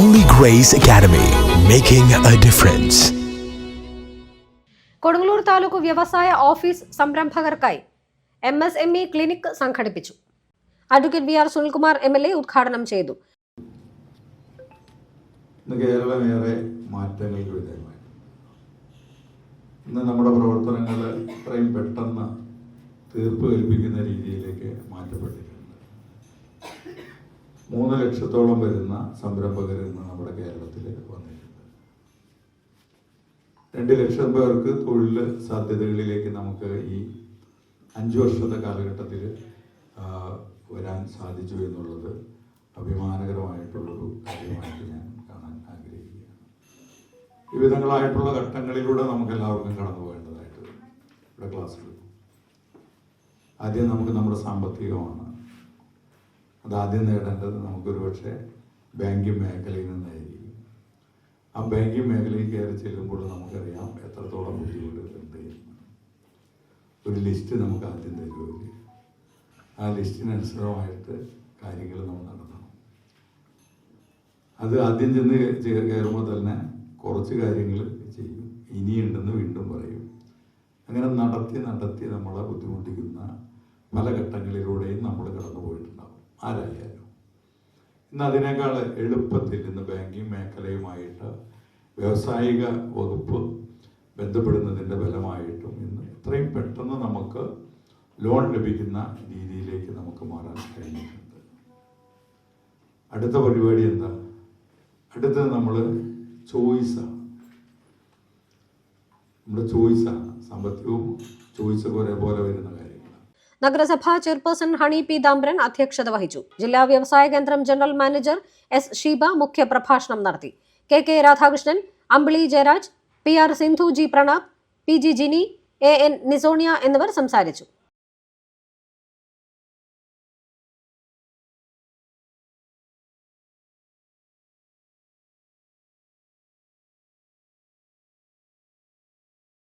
Holy grace academy making a difference Kodungallur taluk വ്യവസായ office സംരംഭകർക്കായി M S M E clinic സംഘടിപ്പിച്ചു. Advocate V R Sunilkumar M L A ഉദ്ഘാടനം ചെയ്തു. ഇന്ന് കേരളം മാറ്റങ്ങൾക്ക് വിധേയമായി ഇന്ന് നമ്മുടെ പ്രവർത്തനങ്ങൾ ഇത്രയും പെട്ടെന്ന് തീർപ്പ് കൽപ്പിക്കുന്ന രീതിയിലേക്ക് മാറ്റപ്പെട്ടിട്ടുണ്ട്. മൂന്ന് ലക്ഷത്തോളം വരുന്ന സംരംഭകർ ഇന്ന് നമ്മുടെ കേരളത്തിൽ വന്നിട്ടുണ്ട്. രണ്ട് ലക്ഷം പേർക്ക് തൊഴിൽ സാധ്യതകളിലേക്ക് നമുക്ക് ഈ അഞ്ച് വർഷത്തെ കാലഘട്ടത്തിൽ വരാൻ സാധിച്ചു എന്നുള്ളത് അഭിമാനകരമായിട്ടുള്ളൊരു കാര്യമായിട്ട് ഞാൻ കാണാൻ ആഗ്രഹിക്കുകയാണ്. വിവിധങ്ങളായിട്ടുള്ള ഘട്ടങ്ങളിലൂടെ നമുക്ക് എല്ലാവർക്കും കടന്നു പോകേണ്ടതായിട്ട്. ഇവിടെ ക്ലാസ്സിൽ ആദ്യം നമുക്ക് നമ്മുടെ സാമ്പത്തികമാണ് അത് ആദ്യം നേടേണ്ടത് നമുക്കൊരു പക്ഷേ ബാങ്കിങ് മേഖലയിൽ നിന്നായിരിക്കും. ആ ബാങ്കിങ് മേഖലയിൽ കയറി ചെല്ലുമ്പോൾ നമുക്കറിയാം എത്രത്തോളം ബുദ്ധിമുട്ടുണ്ട് ഒരു ലിസ്റ്റ് നമുക്ക് ആദ്യം തരുമവർ ആ ലിസ്റ്റിനനുസൃതമായിട്ട് കാര്യങ്ങൾ നമ്മൾ നടത്തണം. അത് ആദ്യം ചെന്ന് കയറുമ്പോൾ തന്നെ കുറച്ച് കാര്യങ്ങൾ ചെയ്യും. ഇനിയുണ്ടെന്ന് വീണ്ടും പറയും. അങ്ങനെ നടത്തി നടത്തി നമ്മളെ ബുദ്ധിമുട്ടിക്കുന്ന പല ഘട്ടങ്ങളിലൂടെയും നമ്മൾ ഇന്ന് അതിനേക്കാൾ എളുപ്പത്തിൽ ഇന്ന് ബാങ്കിങ് മേഖലയുമായിട്ട് വ്യാവസായിക വകുപ്പ് ബന്ധപ്പെടുന്നതിന്റെ ഫലമായിട്ടും ഇന്ന് എത്രയും പെട്ടെന്ന് നമുക്ക് ലോൺ ലഭിക്കുന്ന രീതിയിലേക്ക് നമുക്ക് മാറാൻ കഴിഞ്ഞിട്ടുണ്ട്. അടുത്ത പരിപാടി എന്താ? അടുത്ത നമ്മൾ ചോയ്സാണ് നമ്മുടെ ചോയ്സാണ് സാമ്പത്തികവും ചോയ്സൊക്കെ ഒരേപോലെ വരുന്ന കാര്യങ്ങളാണ് നഗരസഭാ ചെയർപേഴ്സൺ ഹണി പി ദാംബ്രൻ അധ്യക്ഷത വഹിച്ചു. ജില്ലാ വ്യവസായ കേന്ദ്രം ജനറൽ മാനേജർ എസ് ഷീബ മുഖ്യപ്രഭാഷണം നടത്തി. K K Radhakrishnan Ambili Jayaraj P R Sindhu G Pranab P G Jini A N Nisonia എന്നിവർ സംസാരിച്ചു.